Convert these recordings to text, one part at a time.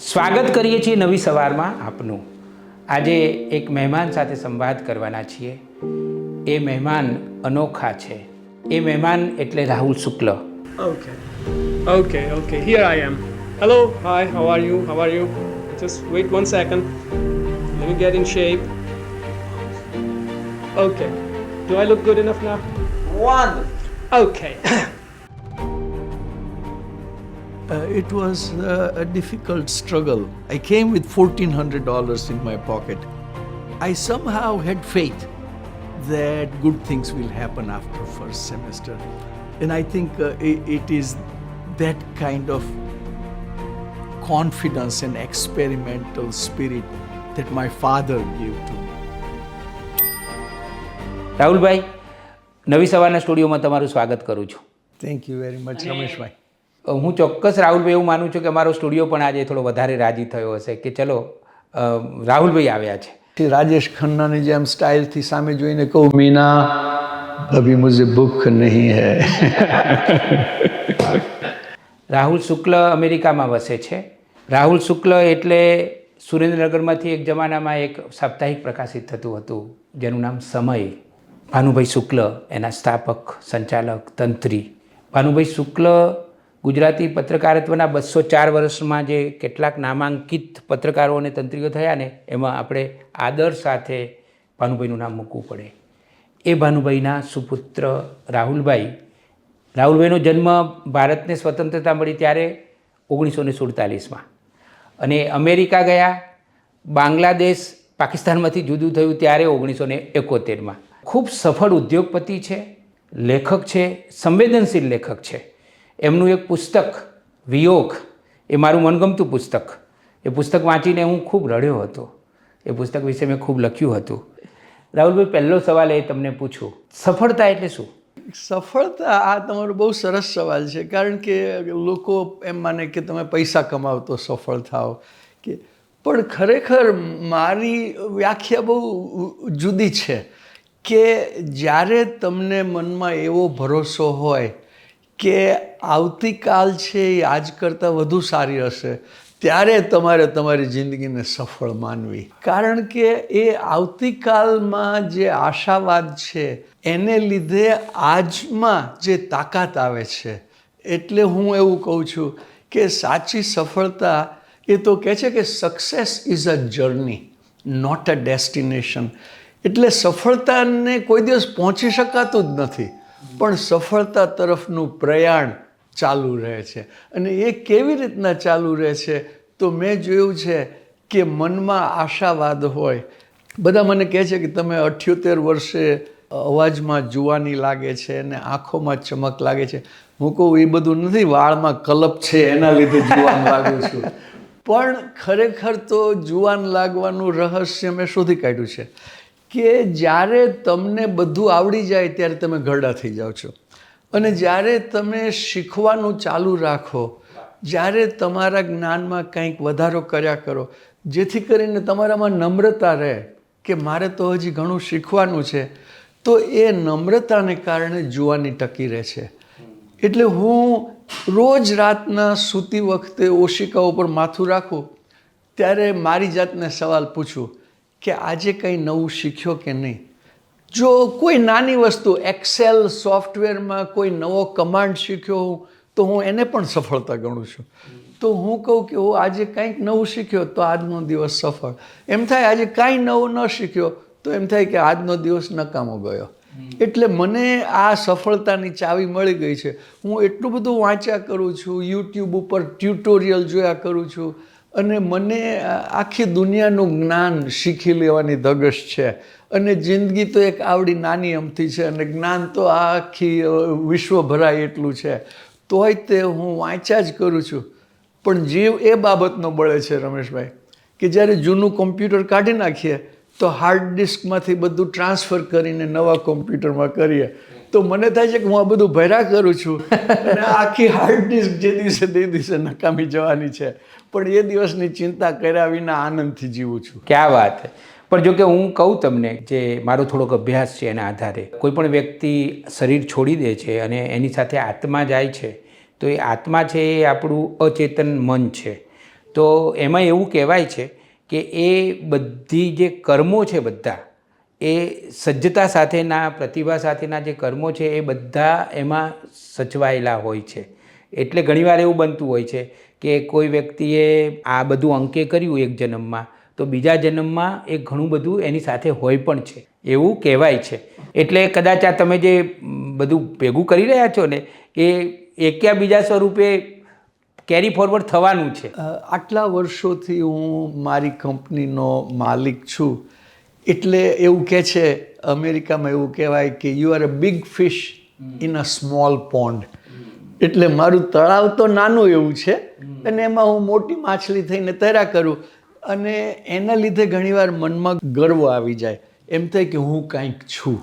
સ્વાગત કરીએ છીએ નવી સવારમાં આપનું આજે એક મહેમાન સાથે સંવાદ કરવાના છીએ એ મહેમાન અનોખા છે એ મહેમાન એટલે રાહુલ શુક્લ Okay. Okay, okay. Here I am. Hello. Hi. How are you? How are you? Just wait one second. Let me get in shape. Okay. Do I look good enough now? Wonderful. Okay. Uh, it was uh, a difficult struggle. I came with $1,400 in my pocket. I somehow had faith that good things will happen after first semester. And I think uh, i- it is that kind of confidence and experimental spirit that my father gave to me. Rahulbhai નવી સવારના સ્ટુડિયોમાં તમારું સ્વાગત કરું છું Thank you very much, Rameshbhai હું ચોક્કસ રાહુલભાઈ એવું માનું છું કે મારો સ્ટુડિયો પણ આજે થોડો વધારે રાજી થયો હશે કે ચલો રાહુલભાઈ આવ્યા છે. રાજેશ ખન્નાની જેમ સ્ટાઇલથી સામે જોઈને કહું મીના અભી મુજે ભૂખ નહીં હૈ. રાહુલ શુક્લ અમેરિકામાં વસે છે. રાહુલ શુક્લ એટલે સુરેન્દ્રનગરમાંથી એક જમાનામાં એક સાપ્તાહિક પ્રકાશિત થતું હતું જેનું નામ સમય. ભાનુભાઈ શુક્લ એના સ્થાપક સંચાલક તંત્રી. ભાનુભાઈ શુક્લ ગુજરાતી પત્રકારત્વના બસો ચાર વર્ષમાં જે કેટલાક નામાંકિત પત્રકારો અને તંત્રીઓ થયા ને, એમાં આપણે આદર સાથે ભાનુભાઈનું નામ મૂકવું પડે. એ ભાનુભાઈના સુપુત્ર રાહુલભાઈ. રાહુલભાઈનો જન્મ ભારતને સ્વતંત્રતા મળી ત્યારે ઓગણીસો ને સુડતાલીસમાં. અને અમેરિકા ગયા, બાંગ્લાદેશ, પાકિસ્તાનમાંથી જુદું થયું ત્યારે ઓગણીસો ને એકોતેરમાં. ખૂબ સફળ ઉદ્યોગપતિ છે, લેખક છે, સંવેદનશીલ લેખક છે. એમનું એક પુસ્તક, વિયોગ, એ મારું મનગમતું પુસ્તક. એ પુસ્તક વાંચીને હું ખૂબ રડ્યો હતો. એ પુસ્તક વિશે મેં ખૂબ લખ્યું હતું. રાહુલભાઈ, પહેલો સવાલ એ તમને પૂછું. સફળતા એટલે શું? સફળતા આ તમારો બહુ સરસ સવાલ છે. કારણ કે લોકો એમ માને કે તમે પૈસા કમાવ તો સફળ થાઓ કે, પણ ખરેખર મારી વ્યાખ્યા બહુ જુદી છે કે જ્યારે તમને મનમાં એવો ભરોસો હોય કે આવતીકાલ છે એ આજ કરતાં વધુ સારી હશે, ત્યારે તમારે તમારી જિંદગીને સફળ માનવી. કારણ કે એ આવતીકાલમાં જે આશાવાદ છે, એને લીધે આજમાં જે તાકાત આવે છે, એટલે હું એવું કહું છું કે સાચી સફળતા એ તો કહે છે કે success is a journey not a destination એટલે સફળતાને કોઈ દિવસ પહોંચી શકાતું જ નથી. પણ સફળતા તરફનું પ્રયાણ ચાલુ રહે છે. અને એ કેવી રીતના ચાલુ રહે છે તો મેં જોયું છે કે મનમાં આશાવાદ હોય. બધા મને કહે છે કે તમે અઠ્યોતેર વર્ષે અવાજમાં જુવાની લાગે છે અને આંખોમાં ચમક લાગે છે. હું કહું, એ બધું નથી, વાળમાં કલપ છે, એના લીધે જુવાન લાગુ છું. પણ ખરેખર તો જુવાન લાગવાનું રહસ્ય મેં શોધી કાઢ્યું છે. કે જ્યારે તમને બધું આવડી જાય ત્યારે તમે ઘરડા થઈ જાઓ છો. અને જ્યારે તમે શીખવાનું ચાલુ રાખો, જ્યારે તમારા જ્ઞાનમાં કંઈક વધારો કર્યા કરો, જેથી કરીને તમારામાં નમ્રતા રહે કે મારે તો હજી ઘણું શીખવાનું છે, તો એ નમ્રતાને કારણે જુવાની ટકી રહે છે. એટલે હું રોજ રાતના સૂતી વખતે ઓશિકા ઉપર માથું રાખું, ત્યારે મારી જાતને સવાલ પૂછું કે આજે કંઈ નવું શીખ્યો કે નહીં? જો કોઈ નાની વસ્તુ એક્સેલ સોફ્ટવેરમાં કોઈ નવો કમાન્ડ શીખ્યો હોઉં, તો હું એને પણ સફળતા ગણું છું. તો હું કહું કે હું આજે કંઈક નવું શીખ્યો તો આજનો દિવસ સફળ. એમ થાય આજે કાંઈ નવું ન શીખ્યો તો એમ થાય કે આજનો દિવસ નકામો ગયો. એટલે મને આ સફળતાની ચાવી મળી ગઈ છે. હું એટલું બધું વાંચ્યા કરું છું, યુટ્યુબ ઉપર ટ્યુટોરિયલ જોયા કરું છું. અને મને આખી દુનિયાનું જ્ઞાન શીખી લેવાની ધગશ છે. અને જિંદગી તો એક આવડી નાની અમથી છે અને જ્ઞાન તો આખી વિશ્વ ભરાય એટલું છે. તોય તે હું વાંચ્યા જ કરું છું. પણ જીવ એ બાબતનો બળે છે રમેશભાઈ, કે જ્યારે જૂનું કોમ્પ્યુટર કાઢી નાખીએ, તો હાર્ડ ડિસ્કમાંથી બધું ટ્રાન્સફર કરીને નવા કોમ્પ્યુટરમાં કરીએ. તો મને થાય છે કે હું આ બધું ભર્યા કરું છું. આખી હાર્ડ ડિસ્ક જે દિવસે, તે દિવસે નકામી જવાની છે. પણ એ દિવસની ચિંતા કર્યા વિના આનંદથી જીવું છું. ક્યાં વાત પણ જો કે હું કહું તમને જે મારો થોડોક અભ્યાસ છે એના આધારે, કોઈ પણ વ્યક્તિ શરીર છોડી દે છે અને એની સાથે આત્મા જાય છે, તો એ આત્મા છે એ આપણું અચેતન મન છે. તો એમાં એવું કહેવાય છે કે એ બધી જે કર્મો છે બધા, એ સજ્જતા સાથેના, પ્રતિભા સાથેના જે કર્મો છે એ બધા એમાં સચવાયેલા હોય છે. એટલે ઘણીવાર એવું બનતું હોય છે કે કોઈ વ્યક્તિએ આ બધું અંકે કર્યું એક જન્મમાં તો બીજા જન્મમાં એ ઘણું બધું એની સાથે હોય પણ છે. એવું કહેવાય છે. એટલે કદાચ આ તમે જે બધું ભેગું કરી રહ્યા છો ને એ એક્યા બીજા સ્વરૂપે કેરી ફોરવર્ડ થવાનું છે. આટલા વર્ષોથી હું મારી કંપનીનો માલિક છું. એટલે એવું કહે છે અમેરિકામાં એવું કહેવાય કે you are a big fish in a small pond એટલે મારું તળાવ તો નાનું એવું છે અને એમાં હું મોટી માછલી થઈને તૈરા કરું અને એના લીધે ઘણીવાર મનમાં ગર્વ આવી જાય. એમ થાય કે હું કાંઈક છું.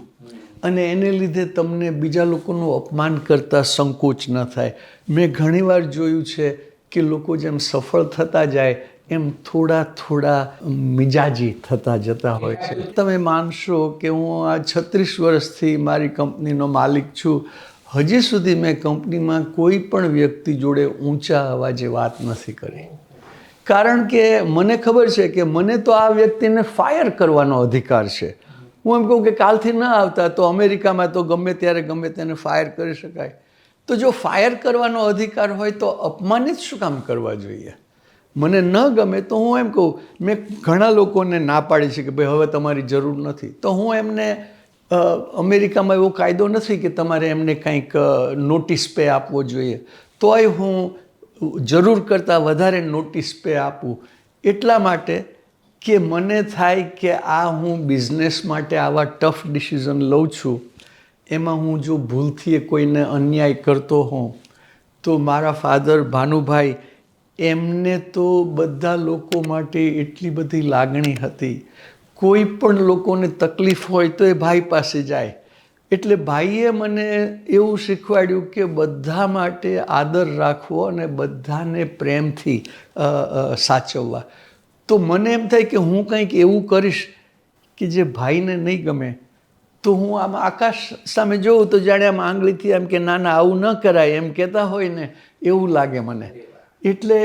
અને એને લીધે તમને બીજા લોકોનું અપમાન કરતાં સંકોચ ન થાય. મેં ઘણીવાર જોયું છે કે લોકો જેમ સફળ થતા જાય, એમ થોડા થોડા મિજાજી થતા જતા હોય છે. તમે માનશો કે હું આ છત્રીસ વર્ષથી મારી કંપનીનો માલિક છું. હજી સુધી મેં કંપનીમાં કોઈ પણ વ્યક્તિ જોડે ઊંચા અવાજે વાત નથી કરી. કારણ કે મને ખબર છે કે મને તો આ વ્યક્તિને ફાયર કરવાનો અધિકાર છે. હું એમ કહું કે કાલથી ન આવતા તો અમેરિકામાં તો ગમે ત્યારે ગમે તેને ફાયર કરી શકાય. તો જો ફાયર કરવાનો અધિકાર હોય તો અપમાનિત શું કામ કરવા જોઈએ? મને ન ગમે તો હું એમ કહું, મેં ઘણા લોકોને ના પાડી છે કે ભાઈ હવે તમારી જરૂર નથી. તો હું એમને અમેરિકામાં એવો કાયદો નથી કે તમારે એમને કંઈક નોટિસ પે આપવો જોઈએ. તોય હું જરૂર કરતાં વધારે નોટિસ પે આપું. એટલા માટે કે મને થાય કે આ હું બિઝનેસ માટે આવા ટફ ડિસિઝન લઉં છું. એમાં હું જો ભૂલથી કોઈને અન્યાય કરતો હોઉં, તો મારા ફાધર ભાનુભાઈ એમને તો બધા લોકો માટે એટલી બધી લાગણી હતી. કોઈ પણ લોકોને તકલીફ હોય તો એ ભાઈ પાસે જાય. એટલે ભાઈએ મને એવું શીખવાડ્યું કે બધા માટે આદર રાખવો અને બધાને પ્રેમથી સાચવવા. તો મને એમ થાય કે હું કંઈક એવું કરીશ કે જે ભાઈને નહીં ગમે. તો હું આમ આકાશ સામે જોઉં તો જાણે આમ આંગળીથી એમ કે ના ના, આવું ન કરાય એમ કહેતા હોય ને, એવું લાગે મને. એટલે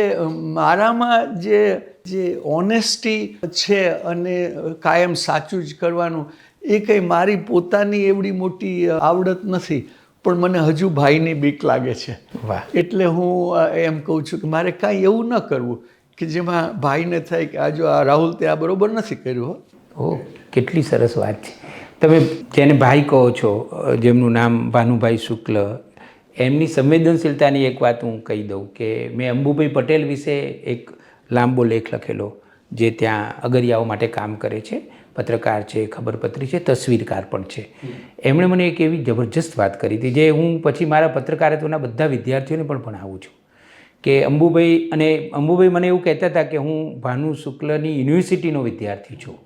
મારામાં જે જે ઓનેસ્ટી છે અને કાયમ સાચું જ કરવાનું એ કંઈ મારી પોતાની એવડી મોટી આવડત નથી પણ મને હજુ ભાઈની બીક લાગે છે. વાહ. એટલે હું એમ કહું છું કે મારે કાંઈ એવું ન કરવું કે જેમાં ભાઈને થાય કે આ જો આ રાહુલ તે આ બરોબર નથી કર્યું હો. ઓ કેટલી સરસ વાત છે. તમે જેને ભાઈ કહો છો જેમનું નામ ભાનુભાઈ શુક્લ એમની સંવેદનશીલતાની એક વાત હું કહી દઉં કે મેં અંબુભાઈ પટેલ વિશે એક લાંબો લેખ લખેલો જે ત્યાં અગરિયાઓ માટે કામ કરે છે. પત્રકાર છે, ખબરપત્રી છે, તસવીરકાર પણ છે. એમણે મને એક એવી જબરજસ્ત વાત કરી હતી જે હું પછી મારા પત્રકારત્વના બધા વિદ્યાર્થીઓને પણ ભણાવું છું. કે અંબુભાઈ અને અંબુભાઈ મને એવું કહેતા હતા કે હું ભાનુ શુક્લની યુનિવર્સિટીનો વિદ્યાર્થી છું.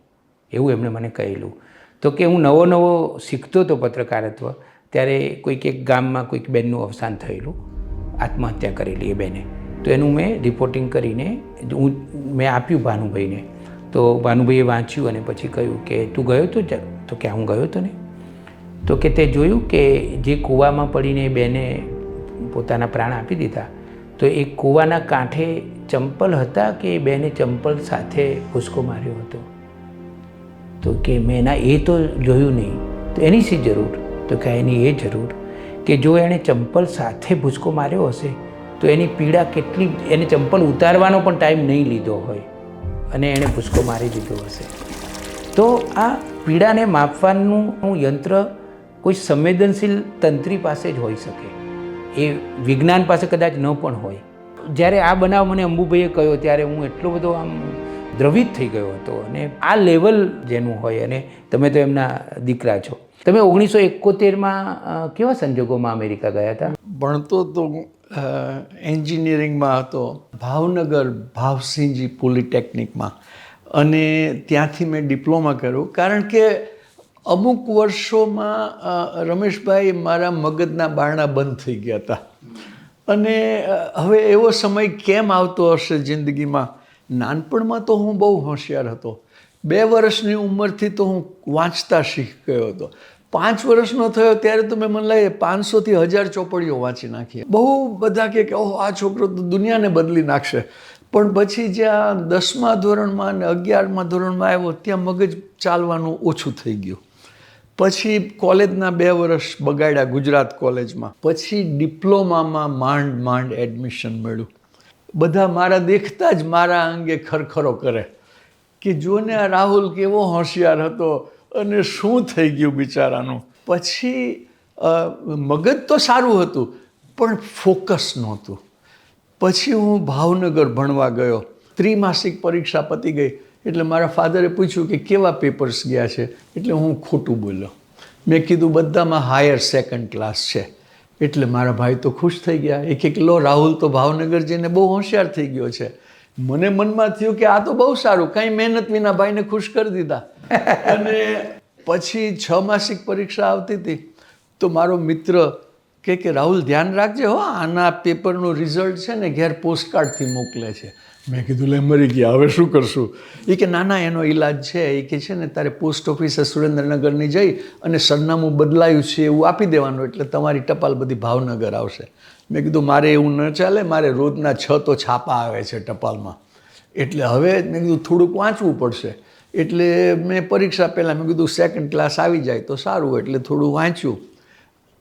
એવું એમણે મને કહેલું. તો કે હું નવો નવો શીખતો હતો પત્રકારત્વ, ત્યારે કોઈક એક ગામમાં કોઈક બેનનું અવસાન થયેલું. આત્મહત્યા કરેલી એ બેને. તો એનું મેં રિપોર્ટિંગ કરીને હું, મેં આપ્યું ભાનુભાઈને. તો ભાનુભાઈએ વાંચ્યું અને પછી કહ્યું કે, તું ગયો તો તો કે, હું ગયો તો ને. તો કે તે જોયું કે જે કૂવામાં પડીને બેને પોતાના પ્રાણ આપી દીધા, તો એ કૂવાના કાંઠે ચંપલ હતા કે બેને ચંપલ સાથે ભૂસકો માર્યો હતો? તો કે, મેં એના, એ તો જોયું નહીં. તો એની શી જરૂર? તો કે એની એ જરૂર કે જો એણે ચંપલ સાથે ભૂસકો માર્યો હશે તો એની પીડા કેટલી, એને ચંપલ ઉતારવાનો પણ ટાઈમ નહીં લીધો હોય અને એણે ભૂસકો મારી દીધો હશે. તો આ પીડાને માપવાનું યંત્ર કોઈ સંવેદનશીલ તંત્રી પાસે જ હોઈ શકે. એ વિજ્ઞાન પાસે કદાચ ન પણ હોય. જ્યારે આ બનાવ મને અંબુભાઈએ કહ્યો ત્યારે હું એટલો બધો આમ દ્રવિત થઈ ગયો હતો અને આ લેવલ જેનું હોય અને તમે તો એમના દીકરા છો. તમે ઓગણીસો એકોતેરમાં કેવા સંજોગોમાં અમેરિકા ગયા હતા? ભણતો તો એન્જિનિયરિંગમાં હતો, ભાવનગર ભાવસિંહજી પોલિટેકનિકમાં. અને ત્યાંથી મેં ડિપ્લોમા કર્યું. કારણ કે અમુક વર્ષોમાં રમેશભાઈ મારા મગજના બારણા બંધ થઈ ગયા હતા. અને હવે એવો સમય કેમ આવતો હશે જિંદગીમાં? નાનપણમાં તો હું બહુ હોશિયાર હતો. બે વર્ષની ઉંમરથી તો હું વાંચતા શીખ ગયો હતો. પાંચ વર્ષનો થયો ત્યારે તો મેં મને લાગે પાંચસોથી હજાર ચોપડીઓ વાંચી નાખી. બહુ બધા કે, ઓહો, આ છોકરો તો દુનિયાને બદલી નાખશે. પણ પછી જ્યાં દસમા ધોરણમાં અને અગિયારમા ધોરણમાં આવ્યો, ત્યાં મગજ ચાલવાનું ઓછું થઈ ગયું. પછી કોલેજના બે વર્ષ બગાડ્યા ગુજરાત કોલેજમાં. પછી ડિપ્લોમામાં માંડ માંડ એડમિશન મળ્યું. બધા મારા દેખતા જ મારા અંગે ખરખરો કરે. કે જોને આ રાહુલ કેવો હોશિયાર હતો. અને શું થઈ ગયું બિચારાનું? પછી મગજ તો સારું હતું, પણ ફોકસ નહોતું. પછી હું ભાવનગર ભણવા ગયો. ત્રિમાસિક પરીક્ષા પતી ગઈ. એટલે મારા ફાધરે પૂછ્યું કે કેવા પેપર્સ ગયા છે? એટલે હું ખોટું બોલ્યો. મેં કીધું, બધામાં હાયર સેકન્ડ ક્લાસ છે. એટલે મારા ભાઈ તો ખુશ થઈ ગયા. એક એક, લો, રાહુલ તો ભાવનગર જઈને બહુ હોશિયાર થઈ ગયો છે. મને મનમાં થયું કે આ તો બહુ સારું. કાંઈ મહેનત વિના ભાઈને ખુશ કરી દીધા. અને પછી છ માસિક પરીક્ષા આવતી હતી. તો મારો મિત્ર કે કે, રાહુલ, ધ્યાન રાખજે હો, આના પેપરનું રિઝલ્ટ છે ને ઘેર પોસ્ટકાર્ડથી મોકલે છે. મેં કીધું, લે, મરી ગયા, હવે શું કરશું? એ કે, ના ના, એનો ઈલાજ છે. એ કે છે ને, તારે પોસ્ટ ઓફિસે સુરેન્દ્રનગરની જઈ અને સરનામું બદલાયું છે, એવું આપી દેવાનું, એટલે તમારી ટપાલ બધી ભાવનગર આવશે. મેં કીધું, મારે એવું ન ચાલે, મારે રોજના છ તો છાપા આવે છે ટપાલમાં. એટલે હવે મેં કીધું, થોડુંક વાંચવું પડશે. એટલે મેં પરીક્ષા પહેલાં મેં કીધું સેકન્ડ ક્લાસ આવી જાય તો સારું. એટલે થોડું વાંચ્યું.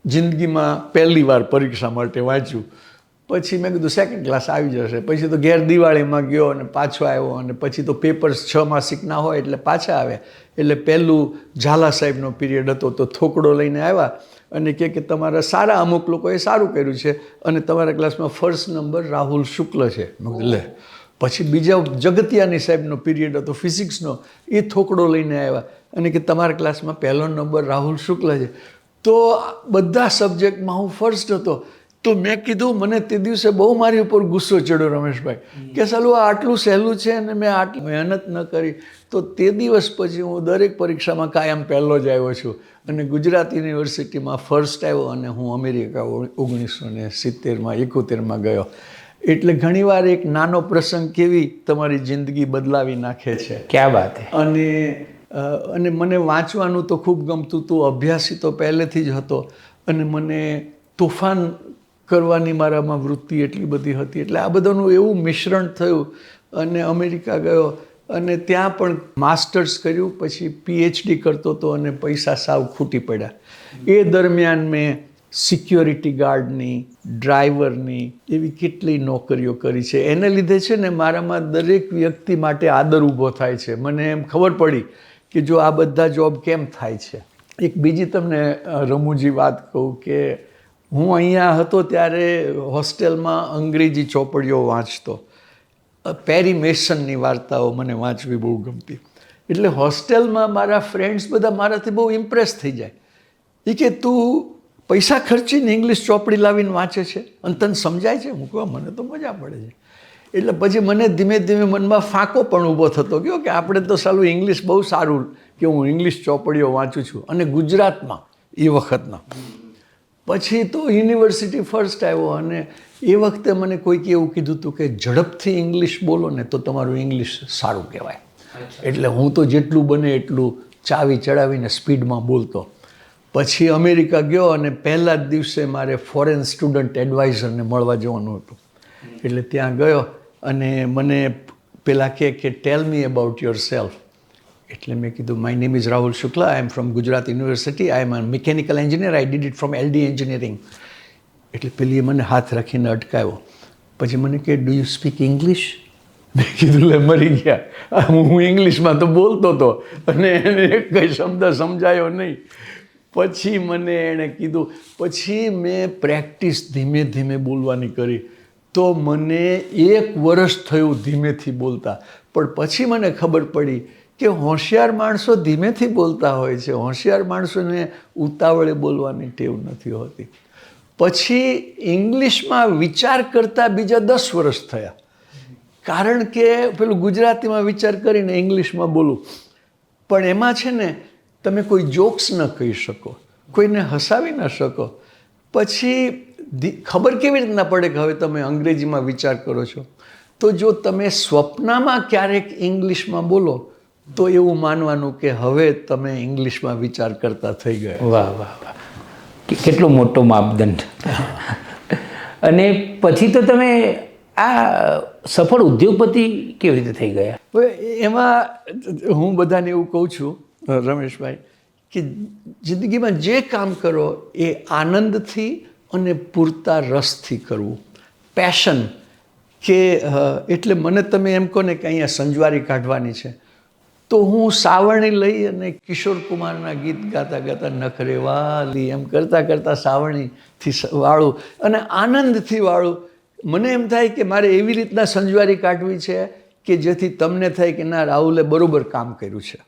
જિંદગીમાં પહેલી વાર પરીક્ષા માટે વાંચ્યું. પછી મેં કીધું સેકન્ડ ક્લાસ આવી જશે. પછી તો ઘેર દિવાળીમાં ગયો અને પાછો આવ્યો અને પછી તો પેપર્સ છ માસિકના હોય એટલે પાછા આવે એટલે પહેલું ઝાલા સાહેબનો પીરિયડ હતો તો થોકડો લઈને આવ્યા અને કહે કે, તમારા સારા અમુક લોકોએ સારું કર્યું છે અને તમારા ક્લાસમાં ફર્સ્ટ નંબર રાહુલ શુક્લ છે. લે પછી બીજા જગતિયાની સાહેબનો પીરિયડ હતો ફિઝિક્સનો એ થોકડો લઈને આવ્યા. અને કે તમારા ક્લાસમાં પહેલો નંબર રાહુલ શુક્લ છે. તો બધા સબ્જેક્ટમાં હું ફર્સ્ટ હતો. તો મેં કીધું, મને તે દિવસે બહુ મારી ઉપર ગુસ્સો ચડ્યો રમેશભાઈ. કે સાલું આ આટલું સહેલું છે અને મેં આટલી મહેનત ન કરી. તો તે દિવસ પછી હું દરેક પરીક્ષામાં કાયમ પહેલો જ આવ્યો છું. અને ગુજરાત યુનિવર્સિટીમાં ફર્સ્ટ આવ્યો અને હું અમેરિકા ઓગણીસો ને સિત્તેરમાં, એકોતેરમાં ગયો. એટલે ઘણીવાર એક નાનો પ્રસંગ કેવી તમારી જિંદગી બદલાવી નાખે છે. ક્યાં વાત અને અને મને વાંચવાનું તો ખૂબ ગમતું હતું અભ્યાસી તો પહેલેથી જ હતો. અને મને તોફાન કરવાની મારામાં વૃત્તિ એટલી બધી હતી. એટલે આ બધાનું એવું મિશ્રણ થયું અને અમેરિકા ગયો અને ત્યાં પણ માસ્ટર્સ કર્યું પછી પીએચડી કરતો હતો અને પૈસા સાવ ખૂટી પડ્યા. એ દરમિયાન મેં સિક્યોરિટી ગાર્ડની ડ્રાઈવરની એવી કેટલી નોકરીઓ કરી છે. એને લીધે છે ને મારામાં દરેક વ્યક્તિ માટે આદર ઊભો થાય છે. મને એમ ખબર પડી કે જો આ બધા જોબ કેમ થાય છે. એક બીજી તમને રમૂજી વાત કહું કે હું અહીંયા હતો ત્યારે હોસ્ટેલમાં અંગ્રેજી ચોપડીઓ વાંચતો. પેરીમેશનની વાર્તાઓ મને વાંચવી બહુ ગમતી. એટલે હોસ્ટેલમાં મારા ફ્રેન્ડ્સ બધા મારાથી બહુ ઇમ્પ્રેસ થઈ જાય. એ કે તું પૈસા ખર્ચીને ઇંગ્લિશ ચોપડી લાવીને વાંચે છે. અને તને સમજાય છે? મૂકવા મને તો મજા પડે છે. એટલે પછી મને ધીમે ધીમે મનમાં ફાંકો પણ ઊભો થતો ગયો કે આપણે તો સાલું ઇંગ્લિશ બહુ સારું કે હું ઇંગ્લિશ ચોપડીઓ વાંચું છું. અને ગુજરાતમાં એ વખતના પછી તો યુનિવર્સિટી ફર્સ્ટ આવ્યો અને એ વખતે મને કોઈક એવું કીધું હતું કે ઝડપથી ઇંગ્લિશ બોલો ને તો તમારું ઇંગ્લિશ સારું કહેવાય. એટલે હું તો જેટલું બને એટલું ચાવી ચડાવીને સ્પીડમાં બોલતો. પછી અમેરિકા ગયો અને પહેલા જ દિવસે મારે ફોરેન સ્ટુડન્ટ એડવાઇઝરને મળવા જવાનું હતું. એટલે ત્યાં ગયો અને મને પેલા કહે કે tell me about yourself એટલે મેં કીધું my name is Rahul Shukla I am from Gujarat university I am a mechanical engineer I did it from LD engineering એટલે પેલી મને હાથ રાખીને અટકાવ્યો. પછી મને કહે ડુ યુ સ્પીક ઇંગ્લિશ મેં કીધું, લે, મરી ગયા. હું ઇંગ્લિશમાં તો બોલતો હતો અને એને કંઈ શબ્દ સમજાયો નહીં. પછી મને એણે કીધું, પછી મેં પ્રેક્ટિસ ધીમે ધીમે બોલવાની કરી, તો મને એક વર્ષ થયું ધીમેથી બોલતા. પણ પછી મને ખબર પડી કે હોશિયાર માણસો ધીમેથી બોલતા હોય છે. હોશિયાર માણસોને ઉતાવળે બોલવાની ટેવ નથી હોતી. પછી ઇંગ્લિશમાં વિચાર કરતાં બીજા દસ વર્ષ થયા. કારણ કે પેલું ગુજરાતીમાં વિચાર કરીને ઇંગ્લિશમાં બોલું. પણ એમાં છે ને તમે કોઈ જોક્સ ન કહી શકો કોઈને હસાવી ન શકો. પછી ખબર કેવી રીતના પડે કે હવે તમે અંગ્રેજીમાં વિચાર કરો છો? તો જો તમે સ્વપ્નમાં ક્યારેક ઇંગ્લિશમાં બોલો તો એવું માનવાનું કે હવે તમે ઇંગ્લિશમાં વિચાર કરતા થઈ ગયા. વાહ વાહ વાહ. કેટલો મોટો માપદંડ. અને પછી તો તમે આ સફળ ઉદ્યોગપતિ કેવી રીતે થઈ ગયા? એમાં હું બધાને એવું કહું છું રમેશભાઈ, કે જિંદગીમાં જે કામ કરો એ આનંદથી અને પૂરતા રસથી કરવું. પેશન કે એટલે મને તમે એમ કહો ને કે અહીંયા સંજવારી કાઢવાની છે. તો હું સાવરણી લઈ અને કિશોર કુમારના ગીત ગાતા ગાતા નખરે વાલી એમ કરતાં કરતાં સાવરણીથી વાળું અને આનંદથી વાળું. મને એમ થાય કે મારે એવી રીતના સંજવારી કાઢવી છે કે જેથી તમને થાય કે ના, રાહુલે બરોબર કામ કર્યું છે.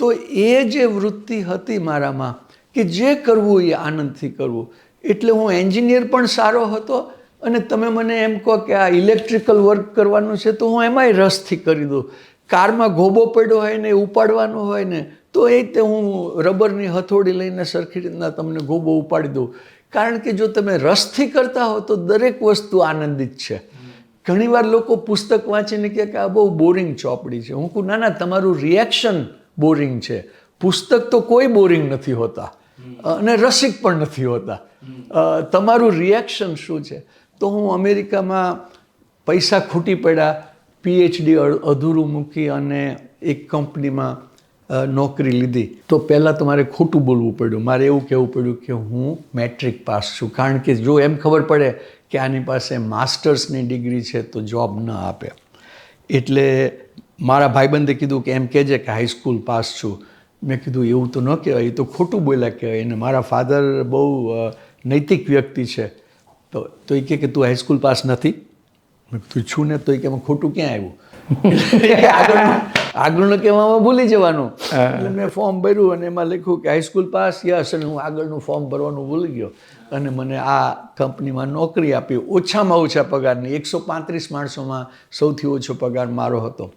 તો એ જે વૃત્તિ હતી મારામાં, કે જે કરવું એ આનંદથી કરવું. એટલે હું એન્જિનિયર પણ સારો હતો અને તમે મને એમ કહો કે આ ઇલેક્ટ્રિકલ વર્ક કરવાનું છે, તો હું એમાંય રસથી કરી દઉં. કારમાં ગોબો પડ્યો હોય ને ઉપાડવાનો હોય ને, તો એ રીતે હું રબરની હથોડી લઈને સરખી રીતના તમને ગોબો ઉપાડી દઉં. કારણ કે જો તમે રસથી કરતા હો, તો દરેક વસ્તુ આનંદિત છે. ઘણીવાર લોકો પુસ્તક વાંચીને કહે કે આ બહુ બોરિંગ ચોપડી છે. હું કહું, ના ના, તમારું રિએક્શન બોરિંગ છે. પુસ્તક તો કોઈ બોરિંગ નથી હોતા. અને રસિક પણ નથી હોતા. તમારું રિએક્શન શું છે? તો હું અમેરિકામાં પૈસા ખૂટી પડ્યા પીએચડી અધૂરું મૂકી અને એક કંપનીમાં નોકરી લીધી. તો પહેલાં તો મારે ખોટું બોલવું પડ્યું. મારે એવું કહેવું પડ્યું કે હું મેટ્રિક પાસ છું. કારણ કે જો એમ ખબર પડે કે આની પાસે માસ્ટર્સની ડિગ્રી છે તો જોબ ન આપે. એટલે મારા ભાઈબંધે કીધું કે એમ કહેજે કે હાઈસ્કૂલ પાસ છું. મેં કીધું એવું તો ન કહેવાય એ તો ખોટું બોલ્યા કહેવાય. અને મારા ફાધર બહુ નૈતિક વ્યક્તિ છે. તો તો એ કે તું હાઈસ્કૂલ પાસ નથી? મેં કીધું છું ને તો એ કે ખોટું ક્યાં આવ્યું? આગળ આગળનું કહેવામાં ભૂલી જવાનું. એટલે મેં ફોર્મ ભર્યું અને એમાં લખ્યું કે હાઈસ્કૂલ પાસ યસ અને હું આગળનું ફોર્મ ભરવાનું ભૂલી ગયો. અને મને આ કંપનીમાં નોકરી આપી. ઓછામાં ઓછા પગારની એકસો પાંત્રીસ માણસોમાં સૌથી ઓછો પગાર મારો હતો.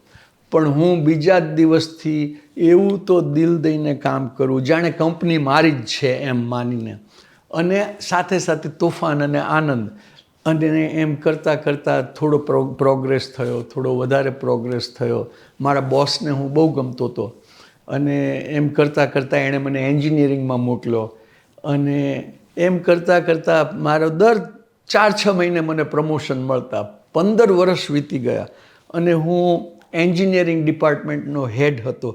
પણ હું બીજા જ દિવસથી એવું તો દિલ દઈને કામ કરું, જાણે કંપની મારી જ છે એમ માનીને. અને સાથે સાથે તોફાન અને આનંદ. અને એમ કરતાં કરતાં થોડો પ્રો, પ્રોગ્રેસ થયો, થોડો વધારે પ્રોગ્રેસ થયો. મારા બોસને હું બહુ ગમતો હતો. અને એમ કરતાં કરતાં એણે મને એન્જિનિયરિંગમાં મોકલ્યો. અને એમ કરતાં કરતાં મારો દર ચાર છ મહિને મને પ્રમોશન મળતા. પંદર વર્ષ વીતી ગયા. અને હું એન્જિનિયરિંગ ડિપાર્ટમેન્ટનો હેડ હતો.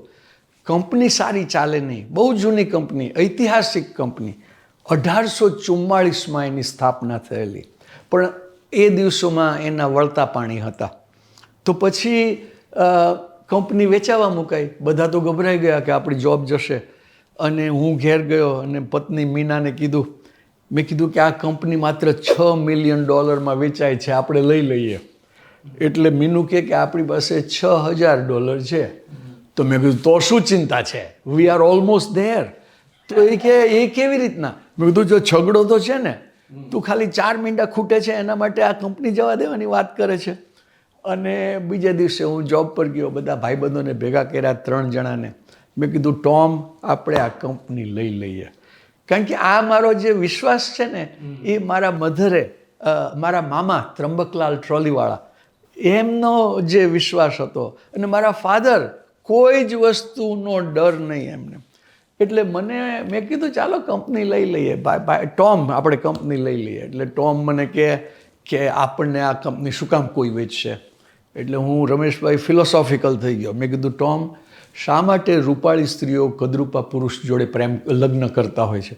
કંપની સારી ચાલે નહીં. બહુ જૂની કંપની, ઐતિહાસિક કંપની. અઢારસો ચુમ્માળીસમાં એની સ્થાપના થયેલી. પણ એ દિવસોમાં એના વળતા પાણી હતા. તો પછી કંપની વેચાવા મુકાઈ. બધા તો ગભરાઈ ગયા કે આપણી જોબ જશે. અને હું ઘેર ગયો અને પત્ની મીનાને કીધું, મેં કીધું કે આ કંપની માત્ર છ મિલિયન ડોલરમાં વેચાય છે, આપણે લઈ લઈએ. એટલે મીનુ કે કે આપણી પાસે છ હજાર ડોલર છે. તો મેં કીધું, તો શું ચિંતા છે? વી આર ઓલમોસ્ટ ધેર તો એ કે એ કેવી રીતના? મેં કીધું, જો છગડો તો છે ને, તું ખાલી ચાર મીંડા ખૂટે છે, એના માટે આ કંપની જવા દેવાની વાત કરે છે. અને બીજા દિવસે હું જોબ પર ગયો, બધા ભાઈબંધોને ભેગા કર્યા ત્રણ જણાને. મેં કીધું, ટોમ, આપણે આ કંપની લઈ લઈએ. કારણ કે આ મારો જે વિશ્વાસ છે ને, એ મારા મધરે મારા મામા ત્રંબકલાલ ટ્રોલીવાળા એમનો જે વિશ્વાસ હતો. અને મારા ફાધર કોઈ જ વસ્તુનો ડર નહીં એમને. એટલે મને, મેં કીધું, ચાલો કંપની લઈ લઈએ. ટોમ, આપણે કંપની લઈ લઈએ. એટલે ટોમ મને કહે કે આપણને આ કંપની શું કામ કોઈ વેચશે? એટલે હું રમેશભાઈ ફિલોસોફિકલ થઈ ગયો. મેં કીધું, ટોમ, શા માટે રૂપાળી સ્ત્રીઓ કદરૂપા પુરુષ જોડે પ્રેમ, લગ્ન કરતા હોય છે?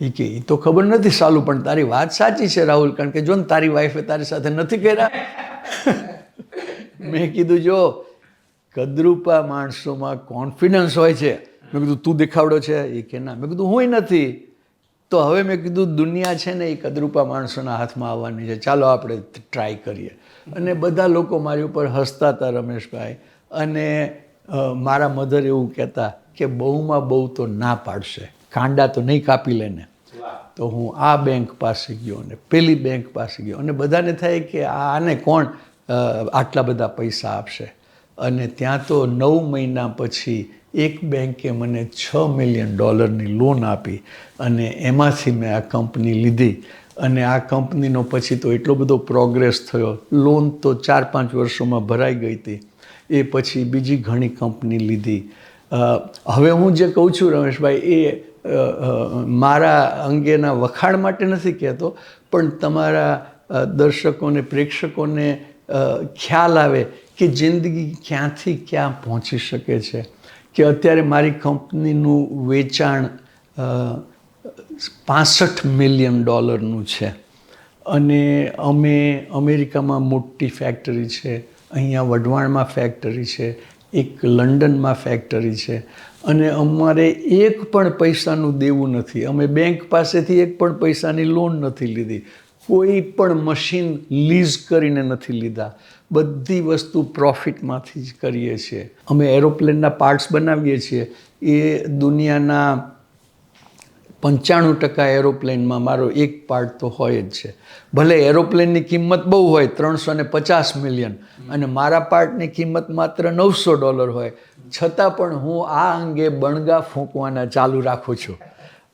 એ કે એ તો ખબર નથી સાલું, પણ તારી વાત સાચી છે રાહુલ. કારણ કે જો ને તારી વાઈફે તારી સાથે નથી કર્યા. મેં કીધું, જો, કદરૂપા માણસોમાં કોન્ફિડન્સ હોય છે. મેં કીધું, તું દેખાવડો છે? એ કે, ના. મેં કીધું હું નથી. તો હવે મેં કીધું, દુનિયા છે ને એ કદરૂપા માણસોના હાથમાં આવવાની છે. ચાલો આપણે ટ્રાય કરીએ. અને બધા લોકો મારી ઉપર હસતા હતા, રમેશભાઈ. અને મારા મધર એવું કહેતા કે, બહુમાં બહુ તો ના પાડશે. કાંડા તો નહીં કાપી લે ને. તો હું આ બેંક પાસે ગયો અને પેલી બેંક પાસે ગયો. અને બધાને થાય કે આને કોણ આટલા બધા પૈસા આપશે. અને ત્યાં તો નવ મહિના પછી એક બેંકે મને છ મિલિયન ડોલરની લોન આપી અને એમાંથી મેં આ કંપની લીધી. અને આ કંપનીનો પછી તો એટલો બધો પ્રોગ્રેસ થયો. લોન તો ચાર પાંચ વર્ષોમાં ભરાઈ ગઈ હતી. એ પછી બીજી ઘણી કંપની લીધી. હવે હું જે કહું છું રમેશભાઈ, એ મારા અંગેના વખાણ માટે નથી કહેતો, પણ તમારા દર્શકોને, પ્રેક્ષકોને ખ્યાલ આવે કે જિંદગી ક્યાંથી ક્યાં પહોંચી શકે છે. કે અત્યારે મારી કંપનીનું વેચાણ પાસઠ મિલિયન ડોલરનું છે. અને અમે અમેરિકામાં મોટી ફેક્ટરી છે, અહીંયા વઢવાણમાં ફેક્ટરી છે, એક લંડનમાં ફેક્ટરી છે. અને અમારે એક પણ પૈસાનું દેવું નથી. અમે બેંક પાસેથી એક પણ પૈસાની લોન નથી લીધી. કોઈ પણ મશીન લીઝ કરીને નથી લીધા. બધી વસ્તુ પ્રોફિટમાંથી જ કરીએ છીએ. અમે એરોપ્લેનના પાર્ટ્સ બનાવીએ છીએ. એ દુનિયાના પંચાણું ટકા એરોપ્લેનમાં મારો એક પાર્ટ તો હોય જ છે. ભલે એરોપ્લેનની કિંમત બહુ હોય, ત્રણસો ને પચાસ મિલિયન અને મારા પાર્ટની કિંમત માત્ર નવસો ડોલર હોય. છતાં પણ હું આ અંગે બણગા ફૂંકવાના ચાલુ રાખું છું.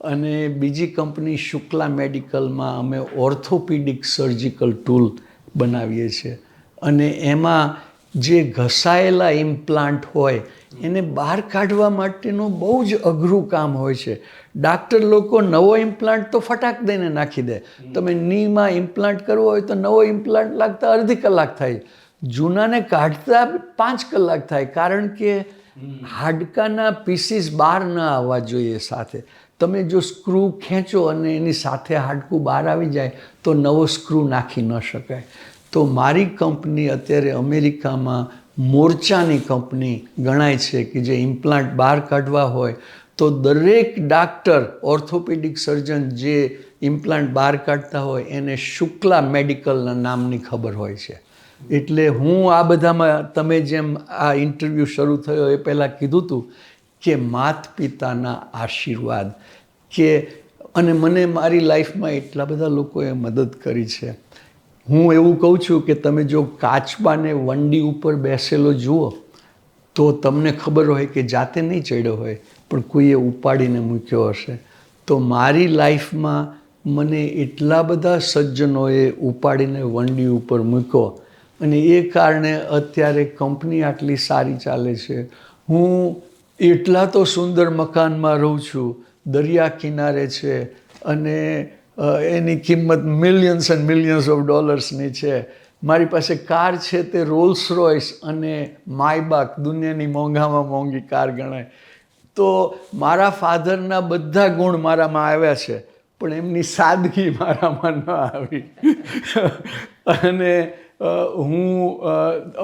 અને બીજી કંપની શુક્લા મેડિકલમાં અમે ઓર્થોપીડિક સર્જિકલ ટૂલ બનાવીએ છીએ. અને એમાં જે ઘસાયેલા ઇમ્પ્લાન્ટ હોય એને બહાર કાઢવા માટેનું બહુ જ અઘરું કામ હોય છે. ડાક્ટર લોકો નવો ઇમ્પ્લાન્ટ તો ફટાક દઈને નાખી દે. તમે નીમાં ઇમ્પ્લાન્ટ કરવો હોય તો નવો ઇમ્પ્લાન્ટ લાગતા અડધી કલાક થાય. જૂનાને કાઢતા પાંચ કલાક થાય. કારણ કે હાડકાના પીસીસ બહાર ન આવવા જોઈએ સાથે. તમે જો સ્ક્રૂ ખેંચો અને એની સાથે હાડકું બહાર આવી જાય, તો નવો સ્ક્રૂ નાખી ન શકાય. તો મારી કંપની અત્યારે અમેરિકામાં મોરચાની કંપની ગણાય છે કે જે ઇમ્પ્લાન્ટ બહાર કાઢવા હોય, તો દરેક ડાક્ટર, ઓર્થોપેડિક સર્જન જે ઇમ્પ્લાન્ટ બહાર કાઢતા હોય, એને શુક્લા મેડિકલના નામની ખબર હોય છે. એટલે હું આ બધામાં, તમે જેમ આ ઇન્ટરવ્યૂ શરૂ થયો એ પહેલાં કીધું હતું કે માત પિતાના આશીર્વાદ કે અને મને મારી લાઈફમાં એટલા બધા લોકોએ મદદ કરી છે. હું એવું કહું છું કે તમે જો કાચબાને વંડી ઉપર બેસેલો જુઓ, તો તમને ખબર હોય કે જાતે નહીં ચડ્યો હોય, પણ કોઈએ ઉપાડીને મૂક્યો હશે. તો મારી લાઈફમાં મને એટલા બધા સજ્જનોએ ઉપાડીને વંડી ઉપર મૂક્યો અને એ કારણે અત્યારે કંપની આટલી સારી ચાલે છે. હું એટલા તો સુંદર મકાનમાં રહું છું, દરિયા કિનારે છે અને એની કિંમત મિલિયન્સ એન્ડ મિલિયન્સ ઓફ ડોલર્સની છે. મારી પાસે કાર છે તે રોલ્સ રોયસ અને માયબાક દુનિયાની મોંઘામાં મોંઘી કાર ગણાય. તો મારા ફાધરના બધા ગુણ મારામાં આવ્યા છે, પણ એમની સાદગી મારામાં ન આવી. અને હું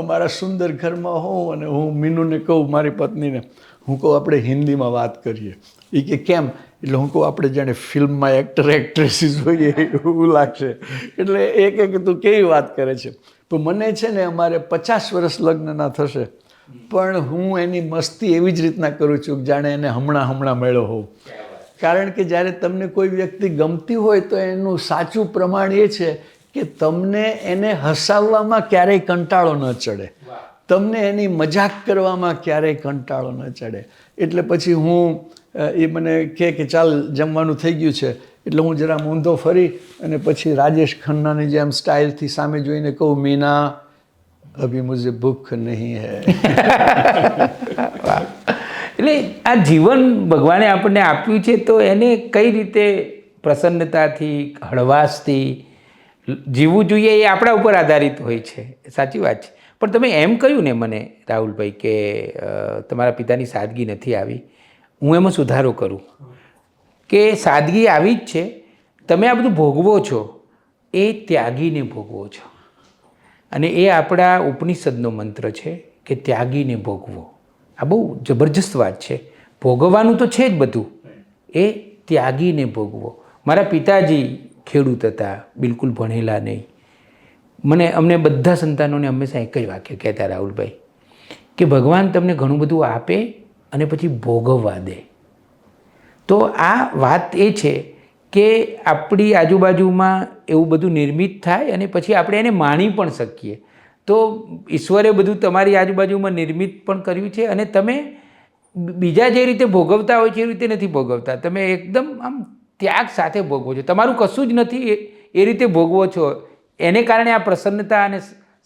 અમારા સુંદર ઘરમાં હોઉં અને હું મીનુને કહું, મારી પત્નીને હું કહું આપણે હિન્દીમાં વાત કરીએ. એ કે કેમ? એટલે હું કહું આપણે જાણે ફિલ્મમાં એક્ટર, એક્ટ્રેસીસ હોઈએ એવું લાગશે. એટલે એ કે તું કેવી વાત કરે છે? તો મને છે ને અમારે પચાસ વર્ષ લગ્નના થશે. પણ હું એની મસ્તી એવી જ રીતના કરું છું કે જાણે એને હમણાં હમણાં મેળો હોઉં. કારણ કે જ્યારે તમને કોઈ વ્યક્તિ ગમતી હોય તો એનું સાચું પ્રમાણ એ છે કે તમને એને હસાવવામાં ક્યારેય કંટાળો ન ચડે. તમને એની મજાક કરવામાં ક્યારેય કંટાળો ન ચડે. એટલે પછી હું એ મને કહે કે ચાલ જમવાનું થઈ ગયું છે. એટલે હું જરા ઊંધો ફરી અને પછી રાજેશ ખન્નાની જેમ સ્ટાઇલથી સામે જોઈને કહું, મીના, અભી મુझे ભૂખ નહીં હે. એટલે આ જીવન ભગવાને આપણને આપ્યું છે તો એને કઈ રીતે પ્રસન્નતાથી, હળવાશથી જીવવું જોઈએ એ આપણા ઉપર આધારિત હોય છે. સાચી વાત છે. પણ તમે એમ કહ્યું ને મને, રાહુલભાઈ, કે તમારા પિતાની સાદગી નથી આવી, હું એમાં સુધારો કરું. કે સાદગી આવી જ છે, તમે આ બધું ભોગવો છો, એ ત્યાગીને ભોગવો છો. અને એ આપણા ઉપનિષદનો મંત્ર છે કે ત્યાગીને ભોગવો. આ બહુ જબરજસ્ત વાત છે. ભોગવવાનું તો છે જ બધું. એ ત્યાગીને ભોગવો. મારા પિતાજી ખેડૂત હતા, બિલકુલ ભણેલા નહીં. મને, અમને બધા સંતાનોને હંમેશા એક જ વાક્ય કહેતા રાહુલભાઈ, કે ભગવાન તમને ઘણું બધું આપે અને પછી ભોગવવા દે. તો આ વાત એ છે કે આપણી આજુબાજુમાં એવું બધું નિર્મિત થાય અને પછી આપણે એને માણી પણ શકીએ. તો ઈશ્વરે બધું તમારી આજુબાજુમાં નિર્મિત પણ કર્યું છે અને તમે બીજા જે રીતે ભોગવતા હોય છે એ રીતે નથી ભોગવતા. તમે એકદમ આમ ત્યાગ સાથે ભોગવો છો. તમારું કશું જ નથી એ રીતે ભોગવો છો. એને કારણે આ પ્રસન્નતા અને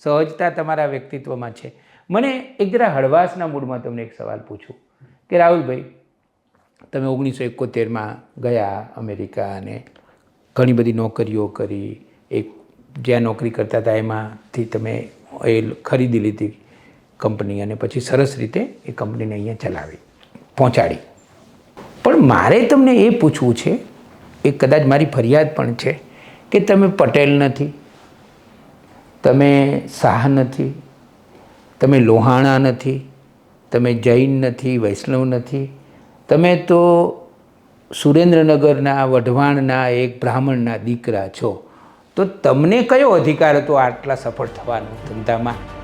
સહજતા તમારા વ્યક્તિત્વમાં છે. મને એક જરા હળવાશના મૂડમાં તમને એક સવાલ પૂછું કે રાહુલભાઈ, તમે ઓગણીસો એકોતેરમાં ગયા અમેરિકા અને ઘણી બધી નોકરીઓ કરી, એક જ્યાં નોકરી કરતા હતા એમાંથી તમે એ ખરીદી લીધી કંપની અને પછી સરસ રીતે એ કંપનીને અહીંયા ચલાવી, પહોંચાડી. પણ મારે તમને એ પૂછવું છે, એ કદાચ મારી ફરિયાદ પણ છે, કે તમે પટેલ નથી તમે શાહ નથી, તમે લોહાણા નથી, તમે જૈન નથી, વૈષ્ણવ નથી. તમે તો સુરેન્દ્રનગરના, વઢવાણના એક બ્રાહ્મણના દીકરા છો. તો તમને કયો અધિકાર હતો આટલા સફળ થવાનો ધંધામાં?